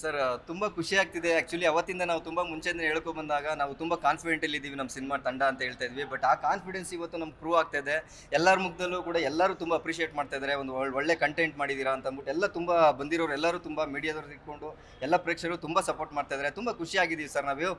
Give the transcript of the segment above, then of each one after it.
Sir ತುಂಬ ಖುಷಿ ಆಗ್ತಿದೆ. ಆ್ಯಕ್ಚುಲಿ ಅವತ್ತಿಂದ ನಾವು ತುಂಬ ಮುಂಚೆಯಿಂದ ಹೇಳ್ಕೊ ಬಂದಾಗ ನಾವು ತುಂಬ ಕಾನ್ಫಿಡೆಂಟಲ್ಲಿ ಇದ್ದೀವಿ ನಮ್ಮ ಸಿನಿಮಾ ತಂಡ ಅಂತ ಹೇಳ್ತಾ ಇದ್ವಿ. ಬಟ್ ಆ ಕಾನ್ಫಿಡೆನ್ಸ್ ಇವತ್ತು ನಮ್ಗೆ ಪ್ರೂವ್ ಆಗ್ತಾ ಇದೆ. ಎಲ್ಲರ ಮುಖದಲ್ಲೂ ಕೂಡ ಎಲ್ಲರೂ ತುಂಬ ಅಪ್ರಿಷಿಯೇಟ್ ಮಾಡ್ತಾ ಇದ್ದಾರೆ ಒಂದು ಒಳ್- ಒಳ್ಳೆ ಕಂಟೆಂಟ್ ಮಾಡಿದ್ದೀರಾ ಅಂತ ಅಂದ್ಬಿಟ್ಟು ಎಲ್ಲ ತುಂಬ ಬಂದಿರೋರು ಎಲ್ಲರೂ ತುಂಬ ಮೀಡಿಯಾದವ್ರು ಇಟ್ಕೊಂಡು ಎಲ್ಲ ಪ್ರೇಕ್ಷಕರು ತುಂಬ ಸಪೋರ್ಟ್ ಮಾಡ್ತಾ ಇದ್ದಾರೆ ತುಂಬ ಖುಷಿ ಆಗಿದ್ದೀವಿ ಸರ್ ನಾವು.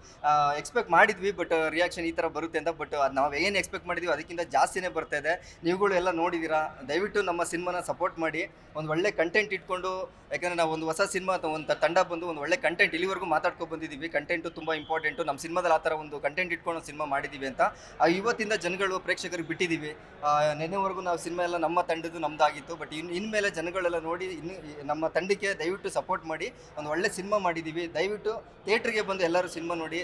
ಎಕ್ಸ್ಪೆಕ್ಟ್ ಮಾಡಿದ್ವಿ ಬಟ್ ರಿಯಾಕ್ಷನ್ ಈ ಥರ ಬರುತ್ತೆ ಅಂತ ಬಟ್ ನಾವು ಏನು ಎಕ್ಸ್ಪೆಕ್ಟ್ ಮಾಡಿದ್ವಿ ಅದಕ್ಕಿಂತ ಜಾಸ್ತಿನೇ ಬರ್ತಾ ಇದೆ. ನೀವುಗಳು ಎಲ್ಲ ನೋಡಿದ್ದೀರಾ ದಯವಿಟ್ಟು ನಮ್ಮ ಸಿನಿಮಾನ ಸಪೋರ್ಟ್ ಮಾಡಿ. ಒಂದು ಒಳ್ಳೆ ಕಂಟೆಂಟ್ ಇಟ್ಕೊಂಡು, ಯಾಕಂದರೆ ನಾವು ಒಂದು ಹೊಸ ಸಿನಿಮಾ ಒಂದು ತಂಡ ಬಂದು ಒಂದು ಒಳ್ಳೆ ಕಂಟೆಂಟ್ ಇಲ್ಲಿವರೆಗೂ ಮಾತಾಡ್ಕೊಂಡು ಬಂದಿದ್ದೀವಿ. ಕಂಟೆಂಟು ತುಂಬ ಇಂಪಾರ್ಟೆಂಟು ನಮ್ಮ ಸಿನಿಮಾದಲ್ಲಿ ಆ ಥರ ಒಂದು ಕಂಟೆಂಟ್ ಇಟ್ಕೊಂಡು ಸಿನಿಮಾ ಮಾಡಿದ್ದೀವಿ ಅಂತ. ಆ, ಇವತ್ತಿಂದ ಜನಗಳು, ಪ್ರೇಕ್ಷಕರಿಗೆ ಬಿಟ್ಟಿದ್ದೀವಿ. ನೆನೆವರೆಗೂ ನಾವು ಸಿನಿಮಾ ಎಲ್ಲ ನಮ್ಮ ತಂಡದ್ದು ನಮ್ಮದಾಗಿತ್ತು ಬಟ್ ಇನ್ನು ಇನ್ಮೇಲೆ ಜನಗಳೆಲ್ಲ ನೋಡಿ ಇನ್ನು ನಮ್ಮ ತಂಡಕ್ಕೆ ದಯವಿಟ್ಟು ಸಪೋರ್ಟ್ ಮಾಡಿ, ಒಂದು ಒಳ್ಳೆ ಸಿನಿಮಾ ಮಾಡಿದ್ದೀವಿ. ದಯವಿಟ್ಟು ಥಿಯೇಟ್ರಿಗೆ ಬಂದು ಎಲ್ಲರೂ ಸಿನಿಮಾ ನೋಡಿ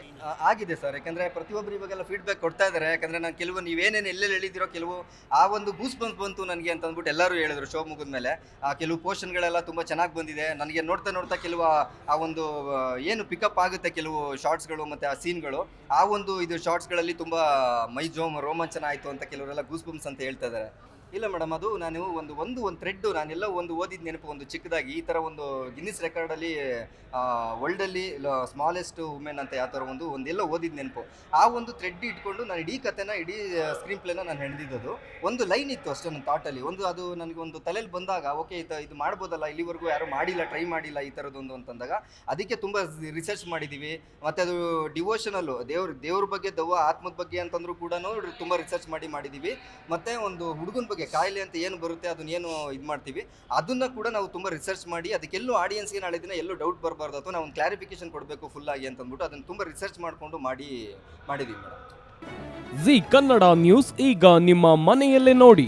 ಆಗಿದೆ ಸರ್. ಯಾಕಂದರೆ ಪ್ರತಿಯೊಬ್ಬರು ಇವಾಗೆಲ್ಲ ಫೀಡ್ಬ್ಯಾಕ್ ಕೊಡ್ತಾ ಇದ್ದಾರೆ. ಯಾಕಂದರೆ ನಾನು ಕೆಲವು ನೀವೇನೇನು ಎಲ್ಲೆಲ್ಲಿ ಹೇಳಿದಿರೋ ಕೆಲವು, ಆ ಒಂದು ಗೂಸ್ ಬಂತ್ ಬಂತು ನನಗೆ ಅಂತ ಅಂದ್ಬಿಟ್ಟು ಎಲ್ಲರೂ ಹೇಳಿದ್ರು ಶೋ ಮುಗಿದ್ಮೇಲೆ. ಆ, ಕೆಲವು ಪೋರ್ಷನ್ಗಳೆಲ್ಲ ತುಂಬ ಚೆನ್ನಾಗಿ ಬಂದಿದೆ. ನನಗೆ ನೋಡ್ತಾ ನೋಡ್ತಾ ಕೆಲವು ಆ- ಒಂದು ಏನು ಪಿಕಪ್ ಆಗುತ್ತೆ ಕೆಲವು ಶಾರ್ಟ್ಸ್ಗಳು ಮತ್ತು ಆ ಸೀನ್ಗಳು ಆ ಒಂದು ಇದು ಶಾರ್ಟ್ಸ್ಗಳಲ್ಲಿ ತುಂಬ ಮೈ ಜೋಮ್ ರೋಮಾಂಚನ ಆಯಿತು ಅಂತ ಕೆಲವರೆಲ್ಲ ಗೂಸ್ ಅಂತ ಹೇಳ್ತಾ ಇದ್ದಾರೆ. ಇಲ್ಲ ಮೇಡಮ್ ಅದು ನಾನು ಒಂದು ಒಂದು ಒಂದು ಥ್ರೆಡ್ಡು ನಾನೆಲ್ಲ ಒಂದು ಓದಿದ ನೆನಪು, ಒಂದು ಚಿಕ್ಕದಾಗಿ ಈ ಥರ ಒಂದು ಗಿನ್ನಿಸ್ ರೆಕಾರ್ಡಲ್ಲಿ ವರ್ಲ್ಡಲ್ಲಿ ಸ್ಮಾಲೆಸ್ಟ್ ವುಮೆನ್ ಅಂತ ಯಾವ ಥರ ಒಂದು, ಒಂದೆಲ್ಲ ಓದಿದ ನೆನಪು. ಆ ಒಂದು ಥ್ರೆಡ್ ಇಟ್ಕೊಂಡು ನಾನು ಇಡೀ ಕಥೆನ, ಇಡೀ ಸ್ಕ್ರೀನ್ ಪ್ಲೇನ ನಾನು ಹೆಣೆದಿದ್ದು ಒಂದು ಲೈನ್ ಇತ್ತು ಅಷ್ಟೇ ನನ್ನ ಥಾಟಲ್ಲಿ ಒಂದು ಅದು ನನಗೆ ಒಂದು ತಲೆಯಲ್ಲಿ ಬಂದಾಗ ಓಕೆ ಇದು ಇದು ಮಾಡ್ಬೋದಲ್ಲ, ಇಲ್ಲಿವರೆಗೂ ಯಾರು ಮಾಡಿಲ್ಲ ಟ್ರೈ ಮಾಡಿಲ್ಲ ಈ ಥರದೊಂದು ಅಂತಂದಾಗ, ಅದಕ್ಕೆ ತುಂಬ ರಿಸರ್ಚ್ ಮಾಡಿದ್ದೀವಿ ಮತ್ತು ಅದು ಡಿವೋಷನಲ್ಲು ದೇವ್ರ ದೇವ್ರ ಬಗ್ಗೆ, ದವ್ವ ಆತ್ಮದ ಬಗ್ಗೆ ಅಂತಂದ್ರೂ ಕೂಡ ತುಂಬ ರಿಸರ್ಚ್ ಮಾಡಿ ಮಾಡಿದ್ದೀವಿ ಮತ್ತು ಒಂದು ಹುಡುಗನ ಕಾಯಿಲೆ ಅಂತ ಏನು ಬರುತ್ತೆ ಅದನ್ನ ಏನು ಇದು ಮಾಡ್ತೀವಿ ಅದನ್ನ ಕೂಡ ನಾವು ತುಂಬ ರಿಸರ್ಚ್ ಮಾಡಿ ಅದಕ್ಕೆಲ್ಲೂ ಆಡಿಯನ್ಸ್ಗೆ ನಾಳೆ ದಿನ ಎಲ್ಲೂ ಡೌಟ್ ಬರಬಾರ್ದು ಅಥವಾ ನಾವು ಒಂದು ಕ್ಲಾರಿಫಿಕೇಶನ್ ಕೊಡಬೇಕು ಫುಲ್ ಆಗಿ ಅಂತಂದ್ಬಿಟ್ಟು ಅದನ್ನು ತುಂಬ ರಿಸರ್ಚ್ ಮಾಡಿಕೊಂಡು ಮಾಡಿ ಮಾಡಿದ್ದೀವಿ ಮೇಡಮ್ ಜಿ ಕನ್ನಡ ನ್ಯೂಸ್ ಈಗ ನಿಮ್ಮ ಮನೆಯಲ್ಲೇ ನೋಡಿ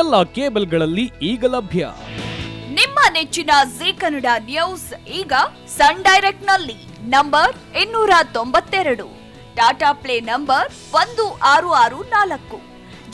ಎಲ್ಲ ಕೇಬಲ್ಗಳಲ್ಲಿ ಈಗ ಲಭ್ಯ. ನಿಮ್ಮ ನೆಚ್ಚಿನ ಜಿ ಕನ್ನಡ ನ್ಯೂಸ್ ಈಗ ಸನ್ ಡೈರೆಕ್ಟ್ನಲ್ಲಿ ನಂಬರ್ ಇನ್ನೂರ ತೊಂಬತ್ತೆರಡು. ಟಾಟಾ ಪ್ಲೇ ನಂಬರ್ ಒಂದು ಆರು ಆರು ನಾಲ್ಕು.